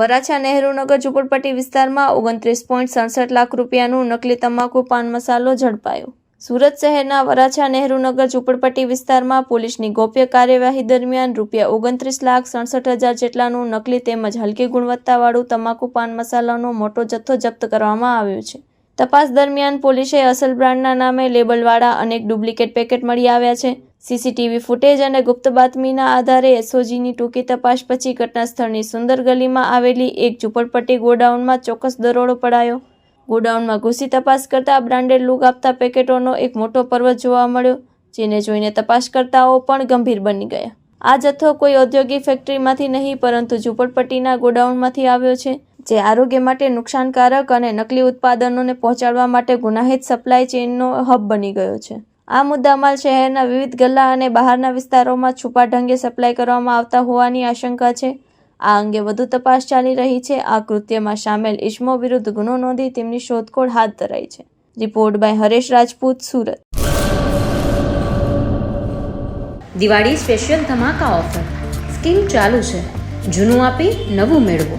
વરાછા નહેરુનગર ઝુંપડપટ્ટી વિસ્તારમાં ઓગણત્રીસ પોઈન્ટ સડસઠ લાખ રૂપિયાનું નકલી તમાકુ, પાન મસાલો ઝડપાયો. સુરત શહેરના વરાછા નહેરુનગર ઝુંપડપટ્ટી વિસ્તારમાં પોલીસની ગોપ્ય કાર્યવાહી દરમિયાન રૂપિયા ઓગણત્રીસ લાખ સડસઠ હજાર જેટલાનું નકલી તેમજ હલકી ગુણવત્તાવાળું તમાકુ, પાન મસાલાનો મોટો જથ્થો જપ્ત કરવામાં આવ્યો છે. તપાસ દરમિયાન પોલીસે અસલ બ્રાન્ડના નામે લેબલવાળા અનેક ડુપ્લિકેટ પેકેટ મળી આવ્યા છે. સીસીટીવી ફૂટેજ અને ગુપ્ત બાતમીના આધારે એસઓજીની ટૂંકી તપાસ પછી ઘટનાસ્થળની સુંદર ગલીમાં આવેલી એક ઝૂંપડપટ્ટી ગોડાઉનમાં ચોક્કસ દરોડો પડાયો. ગોડાઉનમાં ઘૂસી તપાસ કરતા બ્રાન્ડેડ લૂક આપતા પેકેટોનો એક મોટો પર્વત જોવા મળ્યો, જેને જોઈને તપાસકર્તાઓ પણ ગંભીર બની ગયા. આ જથ્થો કોઈ ઔદ્યોગિક ફેક્ટરીમાંથી નહીં, પરંતુ ઝૂંપડપટ્ટીના ગોડાઉનમાંથી આવ્યો છે. જે આરોગ્ય માટે નુકસાનકારક અને નકલી ઉત્પાદનોને પહોંચાડવા માટે ગુનાહિત સપ્લાય ચેઇનનો હબ બની ગયો છે. આ મુદ્દામાલ શહેરના વિવિધ ગલ્લા અને બહારના વિસ્તારોમાં છુપા ઢંગે સપ્લાય કરવામાં આવતા હોવાની આશંકા છે. આ અંગે વધુ તપાસ ચાલી રહી છે. આ કૃત્યમાં સામેલ ઇસમો વિરુદ્ધ ગુનો નોંધી તેમની શોધખોળ હાથ ધરાઈ છે. Report by Haresh Rajput, Surat. Diwali special ધમાકા offer. Scheme ચાલુ છે. જૂનું આપી નવું મેળવો.